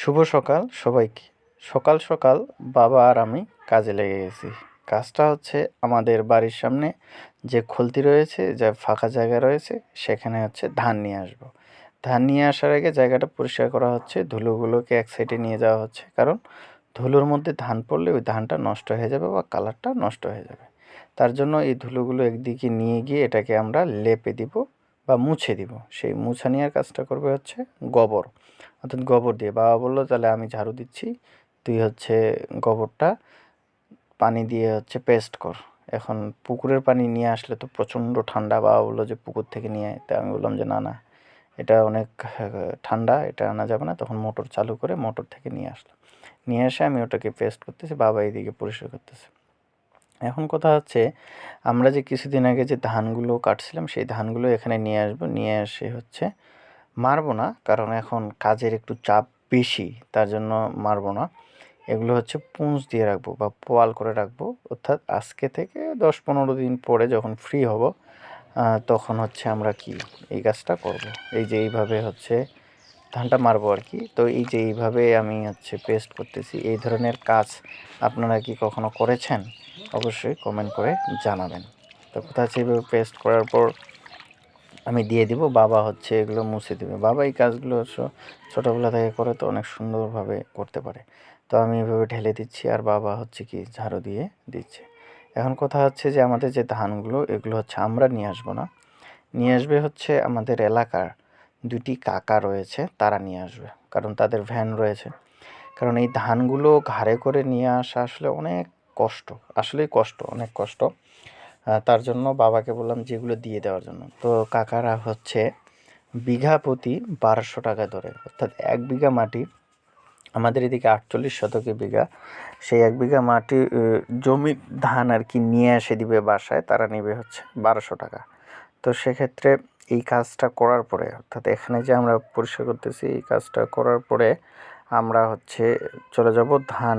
শুভ সকাল সবাইকে। সকাল সকাল বাবা আর আমি কাজে লেগে গেছি। কাজটা হচ্ছে আমাদের বাড়ির সামনে যে খলতি রয়েছে, যে ফাঁকা জায়গা রয়েছে, সেখানে হচ্ছে ধান নিয়ে আসব। ধান নিয়ে আসার আগে জায়গাটা পরিষ্কার করা হচ্ছে, ধুলোগুলোকে এক সাইডে নিয়ে যাওয়া হচ্ছে। কারণ ধুলোর মধ্যে ধান পড়লে ওই ধানটা নষ্ট হয়ে যাবে বা কালারটা নষ্ট হয়ে যাবে। তার জন্য এই ধুলোগুলো একদিকে নিয়ে গিয়ে এটাকে আমরা লেপে দিব বা মুছে দিব। সেই মুছা নেওয়ার কাজটা করবে হচ্ছে গোবর। অর্থাৎ গোবর দিয়ে। বাবা বলল, তাহলে আমি ঝাড়ু দিচ্ছি, তুই হচ্ছে গোবরটা পানি দিয়ে হচ্ছে পেস্ট কর। এখন পুকুরের পানি নিয়ে আসলে তো প্রচণ্ড ঠান্ডা। বাবা বলল যে, পুকুর থেকে নিয়ে আয়। তা আমি বললাম যে, না না, এটা অনেক ঠান্ডা, এটা আনা যাবে না। তখন মোটর চালু করে মোটর থেকে নিয়ে আসলাম নিয়ে এসে আমি ওটাকে পেস্ট করতেছি, বাবা এইদিকে পরিষ্কার করতেছে। এখন কথা হচ্ছে, আমরা যে কিছুদিন আগে যে ধানগুলো কাটছিলাম, সেই ধানগুলো এখানে নিয়ে আসব। নিয়ে এসে হচ্ছে মারবো না, কারণ এখন কাজের একটু চাপ বেশি, তার জন্য মারবো না। এগুলো হচ্ছে পুঁজ দিয়ে রাখব বা পোয়াল করে রাখব, অর্থাৎ আজকে থেকে দশ পনেরো দিন পরে যখন ফ্রি হব তখন হচ্ছে আমরা কি এই কাজটা করব। এই যে এইভাবে হচ্ছে ধানটা মারবো আর কি। তো এই যে এইভাবে আমি হচ্ছে পেস্ট করতেছি, এই ধরনের কাজ আপনারা কি কখনো করেছেন? অবশ্যই কমেন্ট করে জানাবেন। তো কোথায় এইভাবে পেস্ট করার পর আমি দিয়ে দিব, বাবা হচ্ছে এগুলো মুছে দেবে। বাবা এই কাজগুলো ছোটোবেলা থেকে করে তো অনেক সুন্দরভাবে করতে পারে। তো আমি এভাবে ঢেলে দিচ্ছি আর বাবা হচ্ছে কি ঝাড়ু দিয়ে দিচ্ছে। এখন কথা হচ্ছে যে আমাদের যে ধানগুলো, এগুলো হচ্ছে আমরা নিয়ে আসব না। নিয়ে আসবে হচ্ছে আমাদের এলাকার দুটি কাকা রয়েছে, তারা নিয়ে আসবে। কারণ তাদের ভ্যান রয়েছে। কারণ এই ধানগুলো ঘাড়ে করে নিয়ে আসা আসলে অনেক কষ্ট। আসলেই কষ্ট, অনেক কষ্ট। তার জন্য বাবাকে বললাম যেগুলো দিয়ে দেওয়ার জন্য। তো কাকারা হচ্ছে বিঘা প্রতি বারোশো টাকা ধরে। অর্থাৎ এক বিঘা মাটি, আমাদের এদিকে আটচল্লিশ শতকে বিঘা, সেই এক বিঘা মাটি জমি ধান আর কি নিয়ে এসে দিবে বাসায়, তারা নেবে হচ্ছে বারোশো টাকা। তো সেক্ষেত্রে এই কাজটা করার পরে, অর্থাৎ এখানে যে আমরা পরিষ্কার করতেছি, এই কাজটা করার পরে আমরা হচ্ছে চলে যাব ধান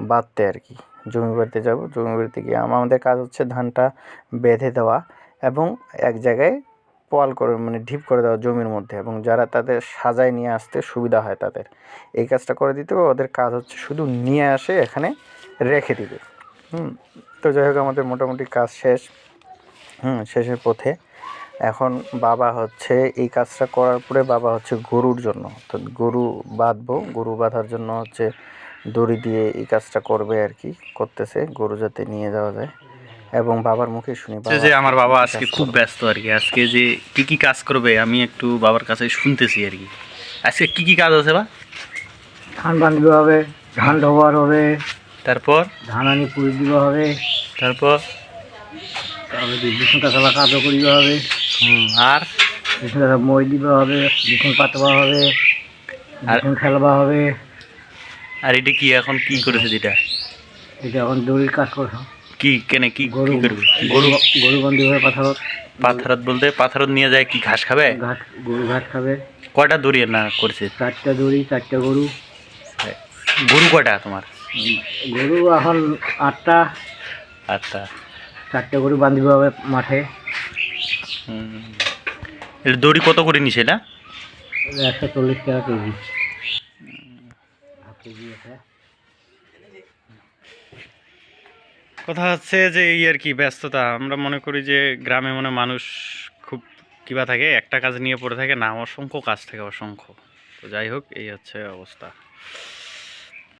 বাঁধতে আর কি। জমি বাড়িতে যাব, জমি বাড়িতে গিয়ে আমাদের কাজ হচ্ছে ধানটা বেঁধে দেওয়া এবং এক জায়গায় পোয়াল করে মানে ঢিপ করে দেওয়া জমির মধ্যে এবং যারা তাদের সাজায় নিয়ে আসতে সুবিধা হয় তাদের। এই কাজটা করে দিতে হবে, ওদের কাজ হচ্ছে শুধু নিয়ে আসে, এখানে রেখে দিবে। হুম, তো যাই হোক, আমাদের মোটামুটি কাজ শেষ। হুম, শেষের পথে এখন বাবা হচ্ছে এই কাজটা করার পরে বাবা হচ্ছে গরুর জন্য। তো গরু বাঁধবো গরু বাঁধার জন্য হচ্ছে দড়ি দিয়ে এই কাজটা করবে আর কি করতেছে গরু যাতে নিয়ে যাওয়া যায়। এবং বাবার মুখে শুনি যে আমার বাবা আজকে খুব ব্যস্ত আর কি। আজকে যে কি কি কাজ করবে আমি একটু বাবার কাছে শুনতেছি আর কি। আজকে কি কি কাজ আছে বা? ধান বাঁধিব হবে ধান ঢোবার হবে তারপর? ধান আনি পুড়ি দিব হবে তারপর? তারপরে কাঁচালা কাদো হবে। আর? মই দিব হবে বিছুন পাতবা হবে আর বিছুন ফেলবা হবে। আর এটা কি এখন কি করেছে যেটা? এটা এখন দড়ির কাজ করছ। কি কেনে কি গরু গরু গরু বান্ধি হবে পাথারত। পাথারত বলতে পাথারত নিয়ে যায় কি ঘাস খাবে? ঘাট গরু ঘাট খাবে। কয়টা দড়ি না করছে? চারটা দড়ি চারটা গরু। গরু কয়টা তোমার? গরু এখন আটটা। আচ্ছা চারটা গরু বান্ধিব হবে মাঠে। এর দড়ি কত করে নিছে এটা? একশো চল্লিশ টাকা কেজি। কথা হচ্ছে যে এই আর কি ব্যস্ততা। আমরা মনে করি যে গ্রামে মনে মানুষ খুব কিবা থাকে একটা কাজ নিয়ে পড়ে থাকে না অসংখ্য কাজ থাকে অসংখ্য। তো যাই হোক এই হচ্ছে অবস্থা।